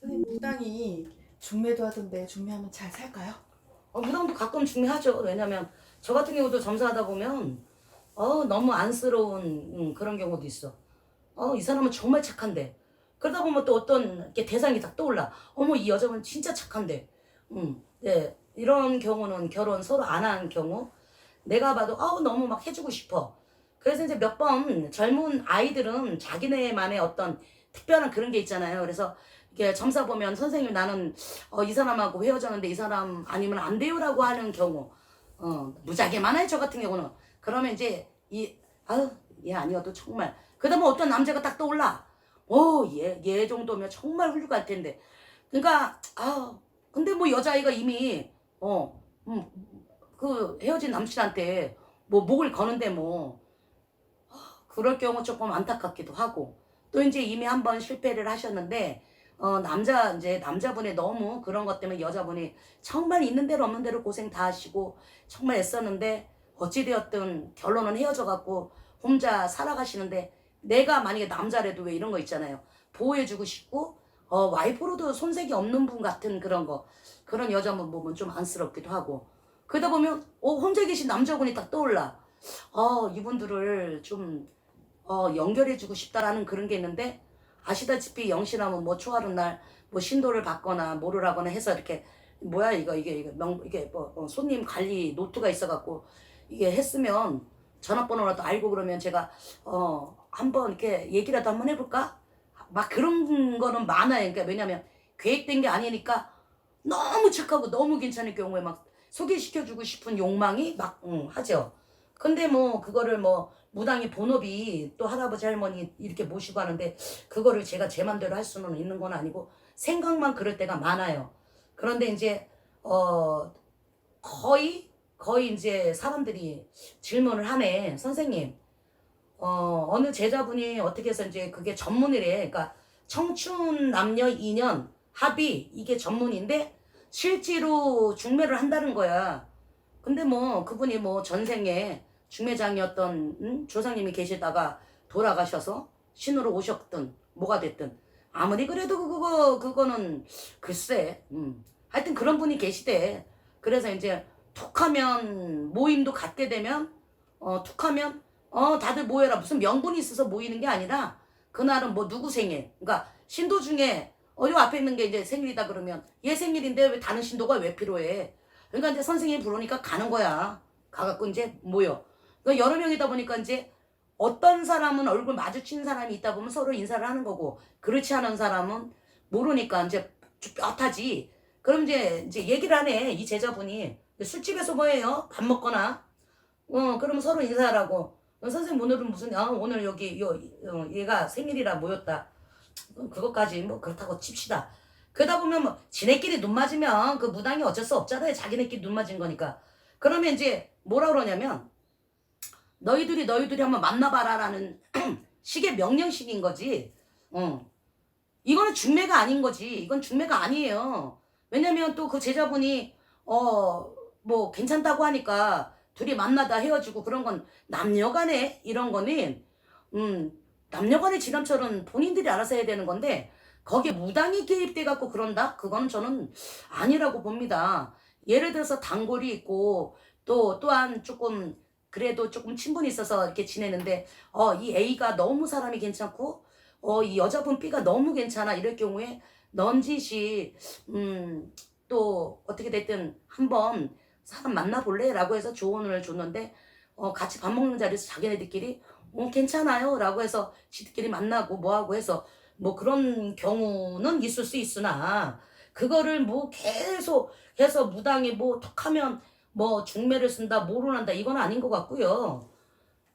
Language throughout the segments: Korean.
선생님 무당이 중매도 하던데 중매하면 잘 살까요? 어, 무당도 가끔 중요하죠. 왜냐면 저 같은 경우도 점사하다 보면 어, 너무 안쓰러운 음, 그런 경우도 있어. 어, 이 사람은 정말 착한데. 그러다 보면 또 어떤 이렇게 대상이 딱 떠올라. 어머, 이 여자분 진짜 착한데. 음, 네. 이런 경우는 결혼 서로 안 한 경우. 내가 봐도 아우 너무 막 해주고 싶어. 그래서 이제 몇 번 젊은 아이들은 자기네만의 어떤 특별한 그런 게 있잖아요. 그래서 이렇게 점사 보면 선생님 나는 어, 이 사람하고 헤어졌는데 이 사람 아니면 안 돼요라고 하는 경우. 어, 무지하게 많아요, 저 같은 경우는. 그러면 이제, 이, 아유, 얘 아니어도 정말. 그 다음에 어떤 남자가 딱 떠올라. 오, 얘, 얘 정도면 정말 훌륭할 텐데. 그러니까, 아 근데 뭐 여자아이가 이미, 어, 음, 그 헤어진 남친한테 뭐 목을 거는데 뭐, 아, 그럴 경우 조금 안타깝기도 하고. 또 이제 이미 한번 실패를 하셨는데, 어, 남자, 이제 남자분이 너무 그런 것 때문에 여자분이 정말 있는 대로 없는 대로 고생 다 하시고 정말 애썼는데 어찌되었든 결론은 헤어져 갖고 혼자 살아가시는데 내가 만약에 남자라도 왜 이런 거 있잖아요. 보호해주고 싶고 어, 와이프로도 손색이 없는 분 같은 그런 거 그런 여자분 보면 좀 안쓰럽기도 하고 그러다 보면 어, 혼자 계신 남자분이 딱 떠올라. 어, 이분들을 좀 어, 연결해주고 싶다라는 그런 게 있는데 아시다시피 영신하면 뭐 초하루 날 뭐 신도를 받거나 하거나 해서 이렇게 뭐야 이거 이게 이게 명 이게 뭐 어, 손님 관리 노트가 있어갖고 이게 했으면 전화번호라도 알고 그러면 제가 어 한번 이렇게 얘기라도 한번 해볼까? 막 그런 거는 많아요. 그러니까 왜냐면 계획된 게 아니니까 너무 착하고 너무 괜찮을 경우에 막 소개시켜주고 싶은 욕망이 막 응, 하죠. 근데 뭐 그거를 뭐 무당이 본업이 또 할아버지 할머니 이렇게 모시고 하는데 그거를 제가 제 맘대로 할 수는 있는 건 아니고 생각만 그럴 때가 많아요. 그런데 이제 어 거의 거의 이제 사람들이 질문을 하네 선생님 어 어느 제자분이 어떻게 해서 이제 그게 전문이래 그러니까 청춘 남녀 인연 합의 이게 전문인데 실제로 중매를 한다는 거야. 근데 뭐 그분이 뭐 전생에 중매장이었던 음? 조상님이 계시다가 돌아가셔서 신으로 오셨든 뭐가 됐든 아무리 그래도 그거 그거는 글쎄 음. 하여튼 그런 분이 계시대. 그래서 이제 툭하면 모임도 갖게 되면 어 툭하면 어 다들 모여라. 무슨 명분이 있어서 모이는 게 아니라 그날은 뭐 누구 생일. 그러니까 신도 중에 어요 앞에 있는 게 이제 생일이다 그러면 얘 생일인데 왜 다른 신도가 왜 필요해? 그러니까 이제 선생님이 부르니까 가는 거야. 가갖고 이제 모여 그 여러 명이다 보니까 이제 어떤 사람은 얼굴 마주친 사람이 있다 보면 서로 인사를 하는 거고 그렇지 않은 사람은 모르니까 이제 뼈타지. 그럼 이제 이제 얘기를 하네 이 제자분이 술집에서 뭐해요? 밥 먹거나. 어 그러면 서로 인사하라고. 어, 선생님 오늘은 무슨 아 오늘 여기 요 어, 얘가 생일이라 모였다. 어, 그것까지 뭐 그렇다고 칩시다. 그러다 보면 뭐 지네끼리 눈 맞으면 그 무당이 어쩔 수 없잖아요. 자기네끼리 눈 맞은 거니까. 그러면 이제 뭐라 그러냐면 너희들이 너희들이 한번 만나봐라라는 식의 명령식인 거지. 어. 이거는 중매가 아닌 거지. 이건 중매가 아니에요. 왜냐면 또 그 제자분이 어 뭐 괜찮다고 하니까 둘이 만나다 헤어지고 그런 건 남녀간에 이런 거는 음 남녀간의 지남철은 본인들이 알아서 해야 되는 건데 거기에 무당이 개입돼 갖고 그런다? 그건 저는 아니라고 봅니다. 예를 들어서 단골이 있고 또 또한 조금 그래도 조금 친분이 있어서 이렇게 지내는데 어 이 A가 너무 사람이 괜찮고 어 이 여자분 B가 너무 괜찮아 이럴 경우에 넌지시 음 또 어떻게 됐든 한번 사람 만나볼래 라고 해서 조언을 줬는데 어 같이 밥 먹는 자리에서 자기네들끼리 어 괜찮아요 라고 해서 지들끼리 만나고 뭐하고 해서 뭐 그런 경우는 있을 수 있으나 그거를 뭐 계속 해서 무당이 뭐 툭하면 뭐 중매를 쓴다 뭐를 한다 이건 아닌 것 같고요.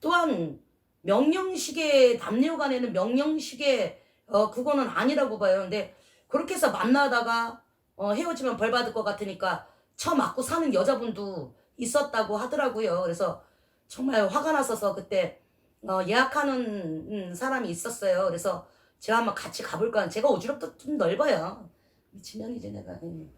또한 명령식의 남녀 간에는 명령식의 어 그거는 아니라고 봐요. 근데 그렇게 해서 만나다가 어 헤어지면 벌 받을 것 같으니까 처 맞고 사는 여자분도 있었다고 하더라고요. 그래서 정말 화가 났어서 그때 어 예약하는 음, 사람이 있었어요. 그래서 제가 한번 같이 가볼까. 제가 오지랖도 좀 넓어요. 미친년이지 내가. 음.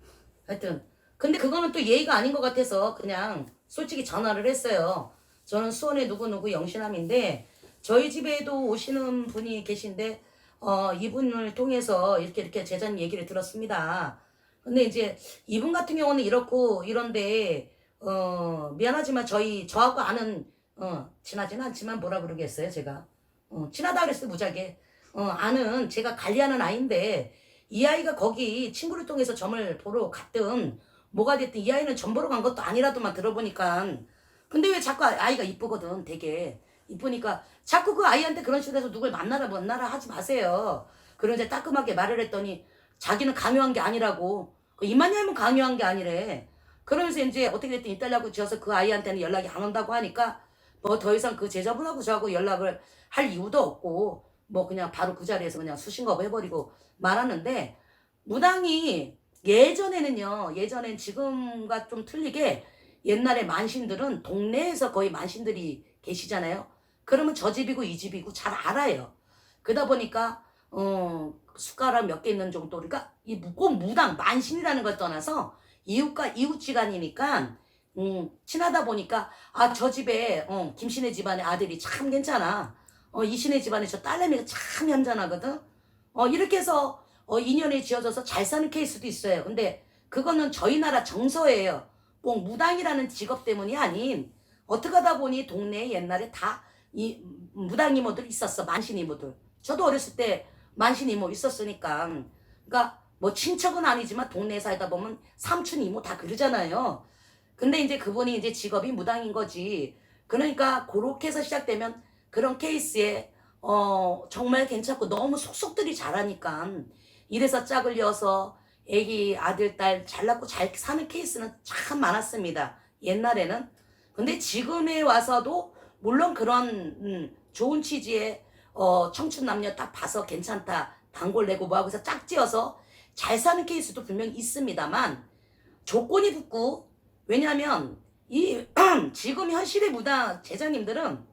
하여튼 근데 그거는 또 예의가 아닌 것 같아서 그냥 솔직히 전화를 했어요. 저는 수원의 누구누구 영신함인데 저희 집에도 오시는 분이 계신데 어, 이분을 통해서 이렇게 이렇게 제자님 얘기를 들었습니다. 근데 이제 이분 같은 경우는 이렇고 이런데 어, 미안하지만 저희 저하고 아는 어, 친하진 않지만 뭐라 그러겠어요, 제가. 어, 친하다 그랬어요, 무지하게. 어, 아는 제가 관리하는 아이인데 이 아이가 거기 친구를 통해서 점을 보러 갔든 뭐가 됐든 이 아이는 점 보러 간 것도 아니라도만 들어보니까. 근데 왜 자꾸 아- 아이가 이쁘거든 되게. 이쁘니까 자꾸 그 아이한테 그런 식으로 해서 누굴 만나라 만나라 하지 마세요. 그런 이제 따끔하게 말을 했더니 자기는 강요한 게 아니라고. 그 이만희면 강요한 게 아니래. 그러면서 이제 어떻게 됐든 이달라고 지어서 그 아이한테는 연락이 안 온다고 하니까 뭐 더 이상 그 제자분하고 저하고 연락을 할 이유도 없고 뭐 그냥 바로 그 자리에서 그냥 수신거부 해버리고 말았는데 무당이 예전에는요 예전엔 지금과 좀 틀리게 옛날에 만신들은 동네에서 거의 만신들이 계시잖아요. 그러면 저 집이고 이 집이고 잘 알아요. 그러다 보니까 어 숟가락 몇 개 있는 정도 그러니까 이꼭 무당 만신이라는 걸 떠나서 이웃과 이웃지간이니까 음 친하다 보니까 아 저 집에 어 김신혜 집안의 아들이 참 괜찮아. 어 이신혜 집안에 저 딸내미가 참 얌전하거든. 어 이렇게 해서 어 인연이 지어져서 잘 사는 케이스도 있어요. 근데 그거는 저희 나라 정서예요. 꼭 무당이라는 직업 때문이 아닌 어떻게 하다 보니 동네에 옛날에 다 이 무당 이모들 있었어 만신 이모들. 저도 어렸을 때 만신 이모 있었으니까. 그러니까 뭐 친척은 아니지만 동네에 살다 보면 삼촌 이모 다 그러잖아요. 근데 이제 그분이 이제 직업이 무당인 거지. 그러니까 그렇게 해서 시작되면 그런 케이스에 어 정말 괜찮고 너무 속속들이 잘하니까 이래서 짝을 이어서 애기 아들 딸 잘났고 잘 사는 케이스는 참 많았습니다. 옛날에는. 근데 지금에 와서도 물론 그런 음, 좋은 취지의 어, 청춘 남녀 딱 봐서 괜찮다. 단골 내고 뭐하고 해서 짝지어서 잘 사는 케이스도 분명히 있습니다만 조건이 붙고 왜냐하면 이 지금 현실의 무당 제자님들은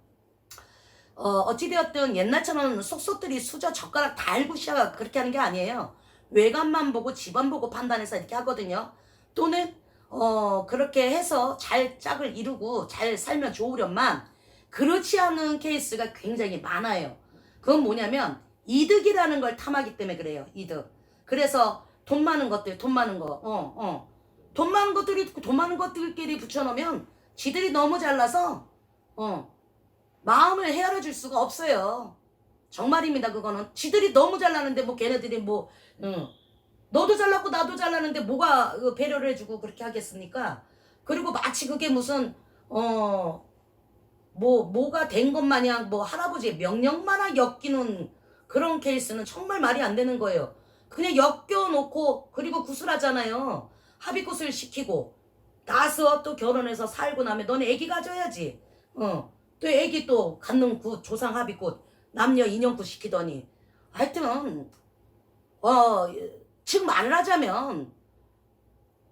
어, 어찌되었든 옛날처럼 속속들이 수저 젓가락 다 알고 시작 그렇게 하는 게 아니에요. 외관만 보고 집안 보고 판단해서 이렇게 하거든요. 또는 어 그렇게 해서 잘 짝을 이루고 잘 살면 좋으련만 그렇지 않은 케이스가 굉장히 많아요. 그건 뭐냐면 이득이라는 걸 탐하기 때문에 그래요. 이득. 그래서 돈 많은 것들, 돈 많은 거, 어, 어. 돈 많은 것들이 돈 많은 것들끼리 붙여놓으면 지들이 너무 잘나서, 어, 마음을 헤아려 줄 수가 없어요. 정말입니다, 그거는. 지들이 너무 잘나는데 뭐 걔네들이 뭐, 응. 너도 잘났고 나도 잘나는데 뭐가 그 배려를 해주고 그렇게 하겠습니까? 그리고 마치 그게 무슨, 어, 뭐, 뭐가 된 것 마냥 뭐 할아버지의 명령만을 엮이는 그런 케이스는 정말 말이 안 되는 거예요. 그냥 엮여놓고 그리고 구슬하잖아요. 합의구슬 시키고 나서 또 결혼해서 살고 나면 너네 애기 가져야지. 어. 또 애기 또 갖는 굿 조상 합의굿 남녀 인연굿 시키더니 하여튼 어 지금 말을 하자면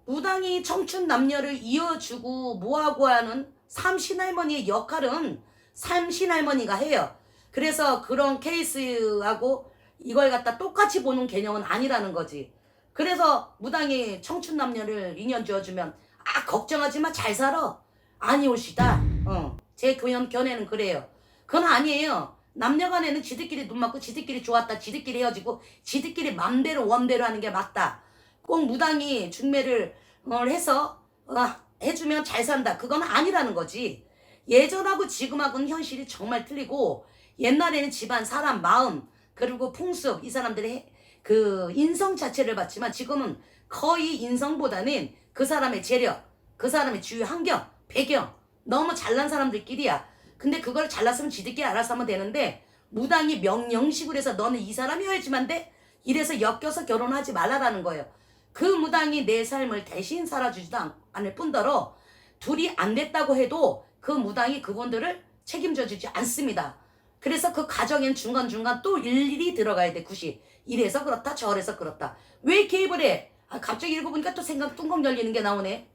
무당이 청춘 남녀를 이어주고 뭐하고 하는 삼신할머니의 역할은 삼신할머니가 해요. 그래서 그런 케이스하고 이걸 갖다 똑같이 보는 개념은 아니라는 거지. 그래서 무당이 청춘 남녀를 인연 지어주면 아 걱정하지 마 잘 살아 아니 올시다. 어. 제 교연 견해는 그래요. 그건 아니에요. 남녀간에는 지들끼리 눈 맞고 지들끼리 좋았다 지들끼리 헤어지고 지들끼리 맘대로 원대로 하는 게 맞다. 꼭 무당이 중매를 어, 해서 어, 해주면 잘 산다. 그건 아니라는 거지. 예전하고 지금하고는 현실이 정말 틀리고 옛날에는 집안 사람 마음 그리고 풍습 이 사람들의 해- 그 인성 자체를 봤지만 지금은 거의 인성보다는 그 사람의 재력 그 사람의 주위 환경 배경 너무 잘난 사람들끼리야 근데 그걸 잘났으면 지들끼리 알아서 하면 되는데 무당이 명령식으로 해서 너는 이 사람이어야지만 돼 이래서 엮여서 결혼하지 말라라는 거예요 그 무당이 내 삶을 대신 살아주지도 않- 않을 뿐더러 둘이 안 됐다고 해도 그 무당이 그분들을 책임져 주지 않습니다. 그래서 그 가정엔 중간중간 또 일일이 들어가야 돼, 굿이. 이래서 그렇다, 저래서 그렇다. 왜 개입을 해? 아, 갑자기 읽어보니까 또 생각 뚱껑 열리는 게 나오네.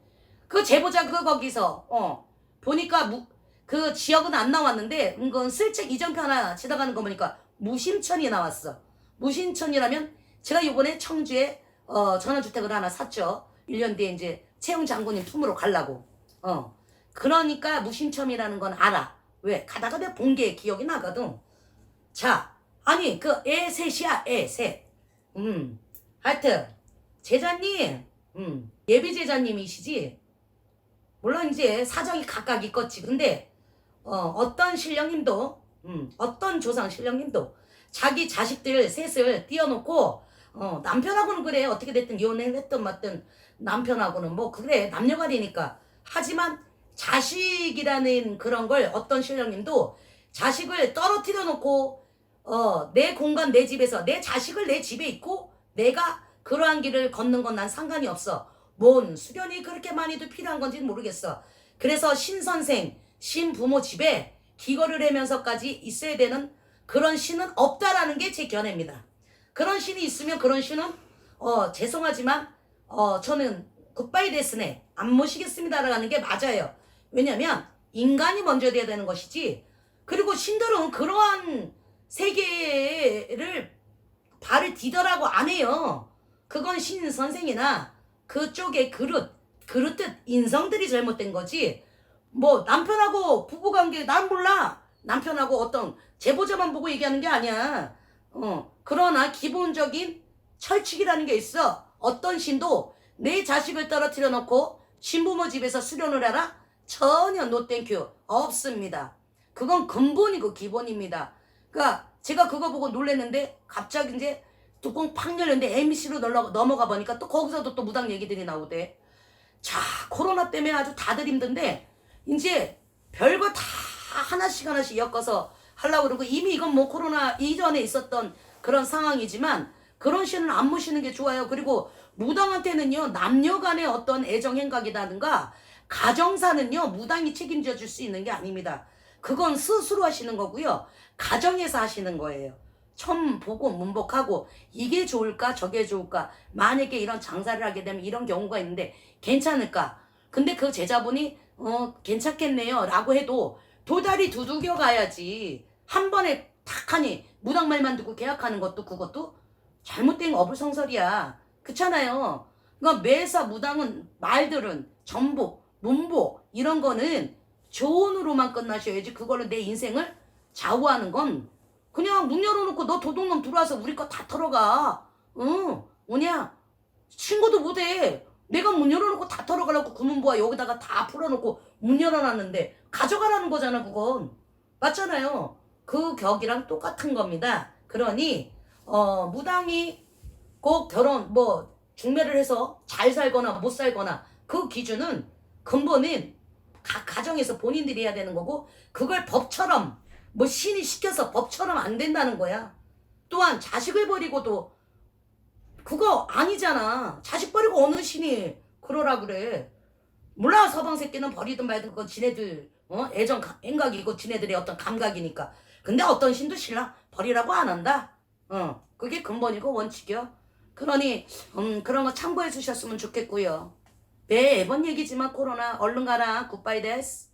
그 제보자 그 거기서, 어, 보니까 무, 그 지역은 안 나왔는데, 은근 슬쩍 이정표 하나 지나가는 거 보니까 무심천이 나왔어. 무심천이라면 제가 요번에 청주에 어, 전원주택을 하나 샀죠. 1년 뒤에 이제 채용 장군님 품으로 가려고. 어. 그러니까 무심첨이라는 건 알아. 왜? 가다가 내가 본게 기억이 나거든. 자, 아니 그 애 셋이야 애 셋. 음 하여튼 제자님 음 예비 제자님이시지. 물론 이제 사정이 각각 있겠지. 근데 어, 어떤 신령님도 음, 어떤 조상 신령님도 자기 자식들 셋을 띄워놓고 어, 남편하고는 그래 어떻게 됐든 이혼을 했든 맞든 남편하고는 뭐 그래 남녀가리니까 하지만 자식이라는 그런 걸 어떤 신령님도 자식을 떨어뜨려 놓고 어, 내 공간 내 집에서 내 자식을 내 집에 있고 내가 그러한 길을 걷는 건 난 상관이 없어. 뭔 수련이 그렇게 많이도 필요한 건지는 모르겠어. 그래서 신선생, 신부모 집에 기거를 하면서까지 있어야 되는 그런 신은 없다라는 게 제 견해입니다. 그런 신이 있으면 그런 신은 어 죄송하지만 어 저는 굿바이 데스네 안 모시겠습니다라는 게 맞아요. 왜냐면 인간이 먼저 돼야 되는 것이지. 그리고 신들은 그러한 세계를 발을 디더라고 안 해요. 그건 신 선생이나 그쪽의 그릇, 그릇듯 인성들이 잘못된 거지. 뭐 남편하고 부부관계 난 몰라. 남편하고 어떤 제보자만 보고 얘기하는 게 아니야. 어 그러나 기본적인 철칙이라는 게 있어. 어떤 신도 내 자식을 떨어뜨려 놓고 신부모 집에서 수련을 하라? 전혀 노땡큐 없습니다. 그건 근본이고 기본입니다. 그러니까 제가 그거 보고 놀랐는데 갑자기 이제 뚜껑 팍 열렸는데 MBC로 넘어가 보니까 또 거기서도 또 무당 얘기들이 나오대. 자 코로나 때문에 아주 다들 힘든데 이제 별거 다 하나씩 하나씩 엮어서 하려고 그러고 이미 이건 뭐 코로나 이전에 있었던 그런 상황이지만 그런 신은 안 모시는 게 좋아요. 그리고 무당한테는요 남녀 간의 어떤 애정 행각이라든가 가정사는요 무당이 책임져 줄 수 있는 게 아닙니다. 그건 스스로 하시는 거고요. 가정에서 하시는 거예요. 처음 보고 문복하고 이게 좋을까 저게 좋을까. 만약에 이런 장사를 하게 되면 이런 경우가 있는데 괜찮을까? 근데 그 제자분이 어 괜찮겠네요 라고 해도 도다리 두들겨 가야지. 한 번에 탁 하니 무당말만 듣고 계약하는 것도 그것도 잘못된 어불성설이야. 그렇잖아요. 그러니까 매사 무당은 말들은 전복 문복 이런 거는 조언으로만 끝나셔야지 그걸로 내 인생을 좌우하는 건 그냥 문 열어놓고 너 도둑놈 들어와서 우리 거 다 털어가. 응, 뭐냐? 신고도 못해. 내가 문 열어놓고 다 털어가려고 구문보아 여기다가 다 풀어놓고 문 열어놨는데 가져가라는 거잖아 그건. 맞잖아요. 그 격이랑 똑같은 겁니다. 그러니 어 무당이 꼭 결혼 뭐 중매를 해서 잘 살거나 못 살거나 그 기준은 근본은 각 가정에서 본인들이 해야 되는 거고 그걸 법처럼 뭐 신이 시켜서 법처럼 안 된다는 거야. 또한 자식을 버리고도 그거 아니잖아. 자식 버리고 어느 신이 그러라 그래. 몰라 서방 새끼는 버리든 말든 그건 지네들 어 애정 가- 행각이고 지네들의 어떤 감각이니까. 근데 어떤 신도 신랑 버리라고 안 한다. 어 그게 근본이고 원칙이요. 그러니 음 그런 거 참고해 주셨으면 좋겠고요. 매 매번 얘기지만 코로나 얼른 가라 굿바이 데스.